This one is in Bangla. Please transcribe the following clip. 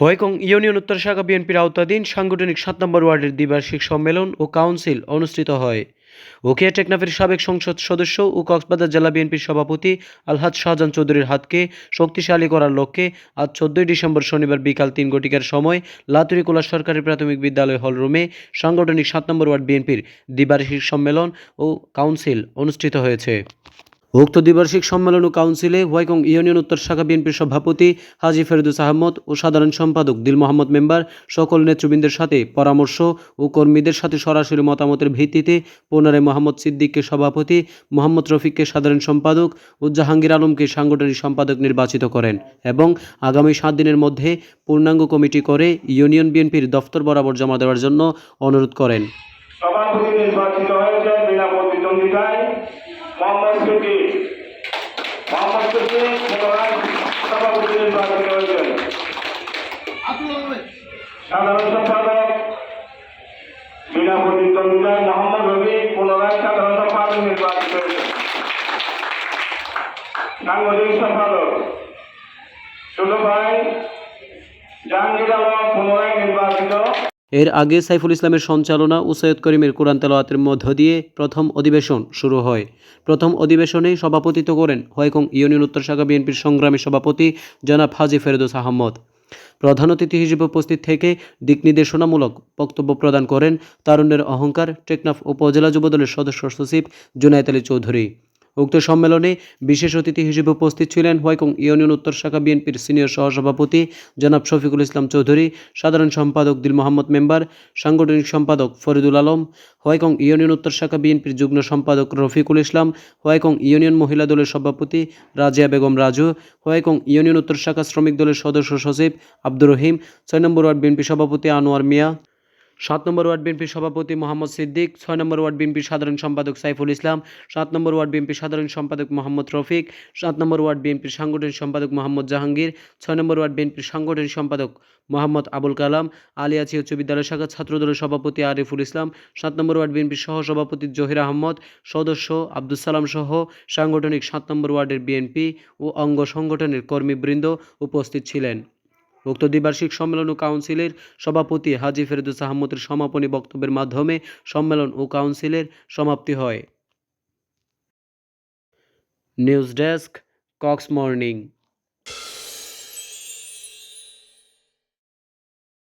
হোয়াইকং ইউনিয়ন উত্তর শাখা বিএনপির আওতাধীন সাংগঠনিক সাত নম্বর ওয়ার্ডের দ্বিবার্ষিক সম্মেলন ও কাউন্সিল অনুষ্ঠিত হয়। ওকিয়া টেকনাফের সাবেক সংসদ সদস্য ও কক্সবাজার জেলা বিএনপির সভাপতি আলহাজ শাহজাহান চৌধুরীর হাতকে শক্তিশালী করার লক্ষ্যে আজ চোদ্দই ডিসেম্বর শনিবার বিকাল তিন ঘটিকার সময় লাতুরিকুলা সরকারি প্রাথমিক বিদ্যালয় হল রুমে সাংগঠনিক সাত নম্বর ওয়ার্ড বিএনপির দ্বিবার্ষিক সম্মেলন ও কাউন্সিল অনুষ্ঠিত হয়েছে। উক্ত দ্বিবার্ষিক সম্মেলন ও কাউন্সিলে হোয়াইকং ইউনিয়ন উত্তর শাখা বিএনপির সভাপতি হাজি ফেরদুস আহমদ ও সাধারণ সম্পাদক দিল মোহাম্মদ মেম্বার সকল নেতৃবৃন্দের সাথে পরামর্শ ও কর্মীদের সাথে সরাসরি মতামতের ভিত্তিতে পুনরায় মোহাম্মদ সিদ্দিককে সভাপতি, মোহাম্মদ রফিককে সাধারণ সম্পাদক ও জাহাঙ্গীর আলমকে সাংগঠনিক সম্পাদক নির্বাচিত করেন এবং আগামী সাত দিনের মধ্যে পূর্ণাঙ্গ কমিটি করে ইউনিয়ন বিএনপির দফতর বরাবর জমা দেওয়ার জন্য অনুরোধ করেন। সভাপতি প্রতিদ্বন্দ্বিতায় মোহাম্মদ সিদ্দিক মোহাম্মদ সিদ্দিক পুনরায় সভাপতি নির্বাচিত হয়েছেন। সাধারণ সম্পাদক বিনা প্রতিদ্বন্দ্বিতায় মোহাম্মদ রবি পুনরায় সাধারণ সম্পাদক নির্বাচিত হয়েছেন। সাংগঠনিক সম্পাদক ছোট ভাই, জাহাঙ্গীর আলম পুনরায় নির্বাচিত। এর আগে সাইফুল ইসলামের সঞ্চালনা ও সৈয়দ করিমের কোরআন তেলাওয়াতের মধ্য দিয়ে প্রথম অধিবেশন শুরু হয়। প্রথম অধিবেশনে সভাপতিত্ব করেন হোয়াইকং ইউনিয়ন উত্তর শাখা বিএনপির সংগ্রামী সভাপতি জনাব হাজি ফেরদৌস আহমদ। প্রধান অতিথি হিসেবে উপস্থিত থেকে দিক নির্দেশনামূলক বক্তব্য প্রদান করেন তারুণ্যের অহংকার, টেকনাফ উপজেলা যুবদলের সদস্য সচিব জুনায়েত আলী চৌধুরী। উক্ত সম্মেলনে বিশেষ অতিথি হিসেবে উপস্থিত ছিলেন হোয়াইকং ইউনিয়ন উত্তর শাখা বিএনপির সিনিয়র সহসভাপতি জনাব শফিকুল ইসলাম চৌধুরী, সাধারণ সম্পাদক দিল মোহাম্মদ মেম্বার, সাংগঠনিক সম্পাদক ফরিদুল আলম হোয়াইকং ইউনিয়ন উত্তর শাখা বিএনপির যুগ্ম সম্পাদক রফিকুল ইসলাম হোয়াইকং ইউনিয়ন মহিলা দলের সভাপতি রাজিয়া বেগম রাজু হোয়াইকং ইউনিয়ন উত্তর শাখা শ্রমিক দলের সদস্য সচিব আব্দুর রহিম, ছয় নম্বর ওয়ার্ড বিএনপি সভাপতি আনোয়ার মিয়া সাত নম্বর ওয়ার্ড বিএনপির সভাপতি মোহাম্মদ সিদ্দিক, ছয় নম্বর ওয়ার্ড বিএনপির সাধারণ সম্পাদক সাইফুল ইসলাম, সাত নম্বর ওয়ার্ড বিএনপির সাধারণ সম্পাদক মোহাম্মদ রফিক, সাত নম্বর ওয়ার্ড বিএনপির সাংগঠনিক সম্পাদক মোহাম্মদ জাহাঙ্গীর, ছয় নম্বর ওয়ার্ড বিএনপির সাংগঠনিক সম্পাদক মোহাম্মদ আবুল কালাম আলিয়াছি উচ্চ বিদ্যালয় শাখা ছাত্রদলের সভাপতি আরিফুল ইসলাম, সাত নম্বর ওয়ার্ড বিএনপির সহসভাপতি জহির আহমদ, সদস্য আব্দুল সালাম সহ সাংগঠনিক সাত নম্বর ওয়ার্ডের বিএনপি ও অঙ্গ সংগঠনের কর্মীবৃন্দ উপস্থিত ছিলেন। উক্ত দ্বিবার্ষিক সম্মেলন ও কাউন্সিলের সভাপতি হাজি ফেরদুস আহমদের সমাপনী বক্তব্যের মাধ্যমে সম্মেলন ও কাউন্সিলের সমাপ্তি হয়। News desk, Cox morning.